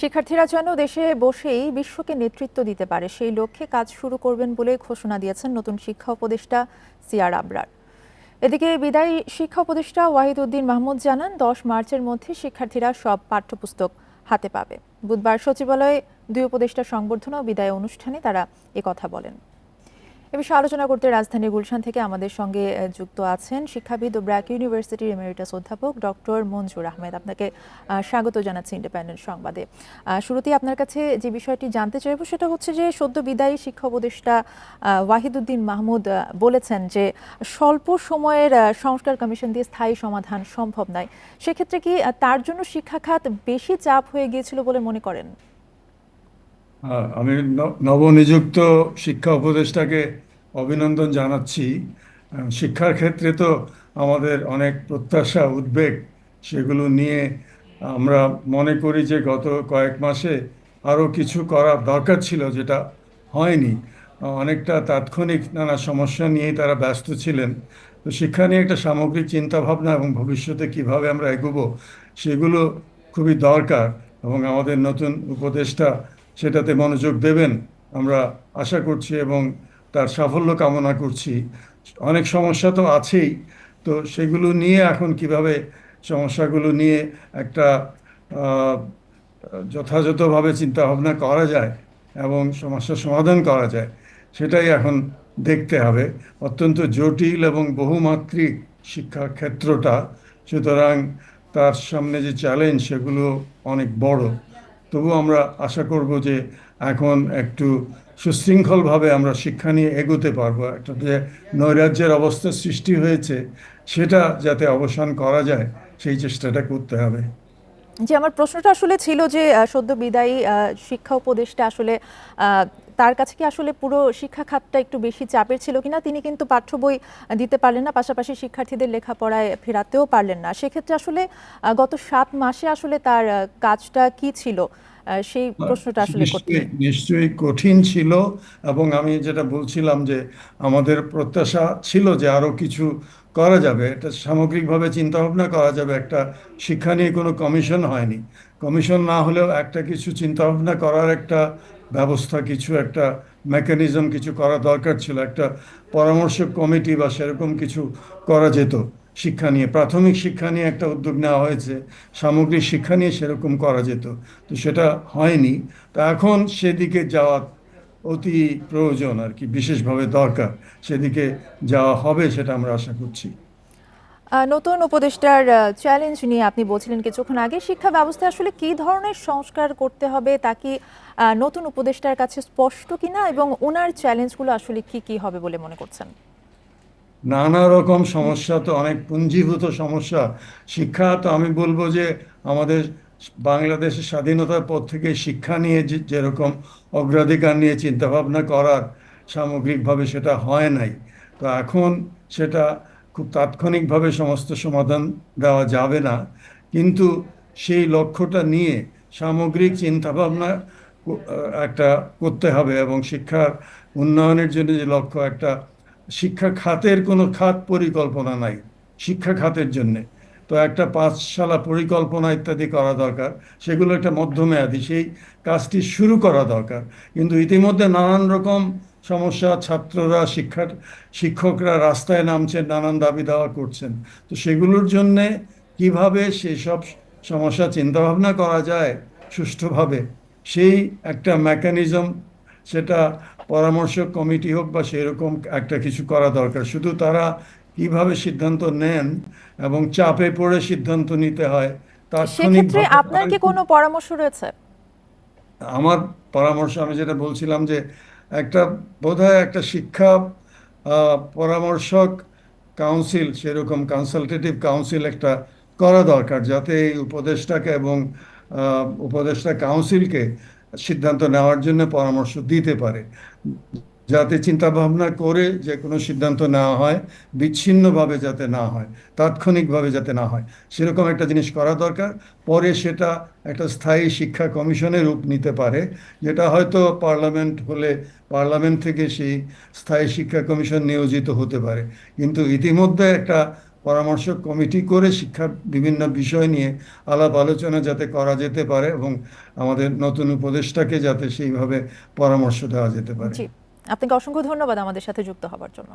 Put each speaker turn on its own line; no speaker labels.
শিক্ষার্থীরা যেন দেশে বসেই বিশ্বকে নেতৃত্ব দিতে পারে, সেই লক্ষ্যে কাজ শুরু করবেন বলে ঘোষণা দিয়েছেন নতুন শিক্ষা উপদেষ্টা সিয়ার আবরার। এদিকে বিদায়ী শিক্ষা উপদেষ্টা ওয়াহিদ উদ্দিন মাহমুদ জানান, দশ মার্চের মধ্যে শিক্ষার্থীরা সব পাঠ্যপুস্তক হাতে পাবে। বুধবার সচিবালয়ে দুই উপদেষ্টা সংবর্ধনা ও বিদায় অনুষ্ঠানে তারা কথা বলেন। এ বিষয়ে আলোচনা করতে রাজধানীর গুলশান থেকে আমাদের সঙ্গে যুক্ত আছেন শিক্ষাবিদ ও ব্র্যাক ইউনিভার্সিটির এমেরিটাস অধ্যাপক ডক্টর মঞ্জুর আহমেদ। আপনাকে স্বাগত জানাচ্ছি ইন্ডিপেন্ডেন্ট সংবাদে। আহ, শুরুতেই আপনার কাছে যে বিষয়টি জানতে চাইব সেটা হচ্ছে যে সদ্য বিদায়ী শিক্ষা উপদেষ্টা ওয়াহিদুদ্দিন মাহমুদ বলেছেন যে স্বল্প সময়ের সংস্কার কমিশন দিয়ে স্থায়ী সমাধান সম্ভব নয়। সেক্ষেত্রে কি তার জন্য শিক্ষা খাত বেশি চাপ হয়ে গিয়েছিল বলে মনে করেন?
আমি ন- নবনিযুক্ত শিক্ষা উপদেষ্টাকে অভিনন্দন জানাচ্ছি। শিক্ষার ক্ষেত্রে তো আমাদের অনেক প্রত্যাশা, উদ্বেগ, সেগুলো নিয়ে আমরা মনে করি যে গত কয়েক মাসে আরও কিছু করার দরকার ছিল যেটা হয়নি। অনেকটা তাৎক্ষণিক নানা সমস্যা নিয়েই তারা ব্যস্ত ছিলেন। তো শিক্ষা নিয়ে একটা সামগ্রিক চিন্তাভাবনা এবং ভবিষ্যতে কীভাবে আমরা এগোবো, সেগুলো খুবই দরকার এবং আমাদের নতুন উপদেষ্টা সেটাতে মনোযোগ দেবেন। আমরা আশা করছি এবং তার সাফল্য কামনা করছি। অনেক সমস্যা তো আছেই। তো সেগুলো নিয়ে এখন কীভাবে সমস্যাগুলো নিয়ে একটা যথাযথভাবে চিন্তা ভাবনা করা যায় এবং সমস্যার সমাধান করা যায়, সেটাই এখন দেখতে হবে। অত্যন্ত জটিল এবং বহুমাত্রিক শিক্ষা ক্ষেত্রটা, সুতরাং তার সামনে যে চ্যালেঞ্জ সেগুলো অনেক বড়। তবু আমরা আশা করব যে এখন একটু সুশৃঙ্খলভাবে আমরা শিক্ষা নিয়ে এগোতে পারব। একটা যে নৈরাজ্যের অবস্থা সৃষ্টি হয়েছে, সেটা যাতে অবসান করা যায়, সেই চেষ্টাটা করতে হবে।
যে আমার প্রশ্নটা আসলে ছিল যে সদ্য বিদায়ী শিক্ষা উপদেষ্টা আসলে তার কাছে কি আসলে পুরো শিক্ষা খাতটা একটু বেশি চাপের ছিল কিনা? তিনি কিন্তু পাঠ্য বই দিতে পারলেন না, পাশাপাশি শিক্ষার্থীদের লেখাপড়ায় ফেরাতেও পারলেন না। সেক্ষেত্রে আসলে গত সাত মাসে আসলে তার কাজটা কি ছিল? সেই প্রশ্নটা আসলে
নিশ্চয়ই কঠিন ছিল এবং আমি যেটা বলছিলাম যে আমাদের প্রত্যাশা ছিল যে আরও কিছু করা যাবে। এটা সামগ্রিকভাবে চিন্তা ভাবনা করা যাবে। একটা শিক্ষা নিয়ে কোনো কমিশন হয়নি। কমিশন না হলেও একটা কিছু চিন্তা ভাবনা করার একটা ব্যবস্থা কিছু একটা মেকানিজম কিছু করা দরকার ছিল। একটা পরামর্শ কমিটি বা সেরকম কিছু করা যেত। শিক্ষা নিয়ে, প্রাথমিক শিক্ষা নিয়ে একটা উদ্যোগ নেওয়া হয়েছে, সামগ্রিক শিক্ষা নিয়ে সেরকম করা যেত। তো সেটা হয়নি। তো এখন সেদিকে যাওয়া অতি প্রয়োজন আর কি, বিশেষভাবে দরকার। সেদিকে যাওয়া হবে সেটা আমরা আশা করছি।
নতুন উপদেষ্টার চ্যালেঞ্জ নিয়ে আপনি বলছিলেন কিছুক্ষণ আগে, শিক্ষা ব্যবস্থা আসলে কি ধরনের সংস্কার করতে হবে তা কি নতুন উপদেষ্টার কাছে স্পষ্ট কিনা এবং ওনার চ্যালেঞ্জগুলো আসলে কি কি হবে বলে মনে করছেন?
নানা রকম সমস্যা তো অনেক পুঞ্জীভূত সমস্যা। শিক্ষা তো আমি বলব যে আমাদের বাংলাদেশের স্বাধীনতার পর থেকে শিক্ষা নিয়ে যে যেরকম অগ্রাধিকার নিয়ে চিন্তাভাবনা করার সামগ্রিকভাবে সেটা হয় নাই। তো এখন সেটা খুব তাৎক্ষণিকভাবে সমস্ত সমাধান দেওয়া যাবে না। কিন্তু সেই লক্ষ্যটা নিয়ে সামগ্রিক চিন্তাভাবনা একটা করতে হবে এবং শিক্ষার উন্নয়নের জন্য যে লক্ষ্য একটা শিক্ষা খাতের কোনো খাত পরিকল্পনা নাই, শিক্ষা খাতের জন্য। তো একটা পাঠশালা পরিকল্পনা ইত্যাদি করা দরকার, সেগুলো একটা মধ্যমেয়াদী, সেই কাজটি শুরু করা দরকার। কিন্তু ইতিমধ্যে নানান রকম সমস্যা, ছাত্ররা, শিক্ষার, শিক্ষকরা রাস্তায় নামছেন, নানান দাবি দাওয়া করছেন। তো সেগুলোর জন্যে কীভাবে সেসব সমস্যা চিন্তাভাবনা করা যায় সুষ্ঠুভাবে, সেই একটা মেকানিজম সেটা পরামর্শ কমিটি হোক বা সেরকম একটা কিছু করা দরকার। শুধু তারা কীভাবে সিদ্ধান্ত নেন এবং চাপে পড়ে সিদ্ধান্ত নিতে হয়
সেক্ষেত্রে আপনার কি কোনো পরামর্শ রয়েছে?
আমার পরামর্শ আমি যেটা বলছিলাম যে একটা বোধহয় একটা শিক্ষা পরামর্শক কাউন্সিল সেরকম কনসালটেটিভ কাউন্সিল একটা করা দরকার যাতে এই উপদেষ্টাকে এবং উপদেষ্টা কাউন্সিলকে সিদ্ধান্ত নেওয়ার জন্য পরামর্শ দিতে পারে। যাতে চিন্তা ভাবনা করে যে কোনো সিদ্ধান্ত নেওয়া হয়, বিচ্ছিন্নভাবে যাতে না হয়, তাৎক্ষণিকভাবে যাতে না হয়। সেরকম একটা জিনিস করা দরকার। পরে সেটা একটা স্থায়ী শিক্ষা কমিশনের রূপ নিতে পারে, যেটা হয়তো পার্লামেন্ট হলে, পার্লামেন্ট থেকে সেই স্থায়ী শিক্ষা কমিশন নিয়োজিত হতে পারে। কিন্তু ইতিমধ্যে একটা পরামর্শ কমিটি করে শিক্ষার বিভিন্ন বিষয় নিয়ে আলাপ আলোচনা যাতে করা যেতে পারে এবং আমাদের নতুন উপদেষ্টাকে যাতে সেইভাবে পরামর্শ দেওয়া যেতে পারে।
আপনাকে অসংখ্য ধন্যবাদ আমাদের সাথে যুক্ত হবার জন্য।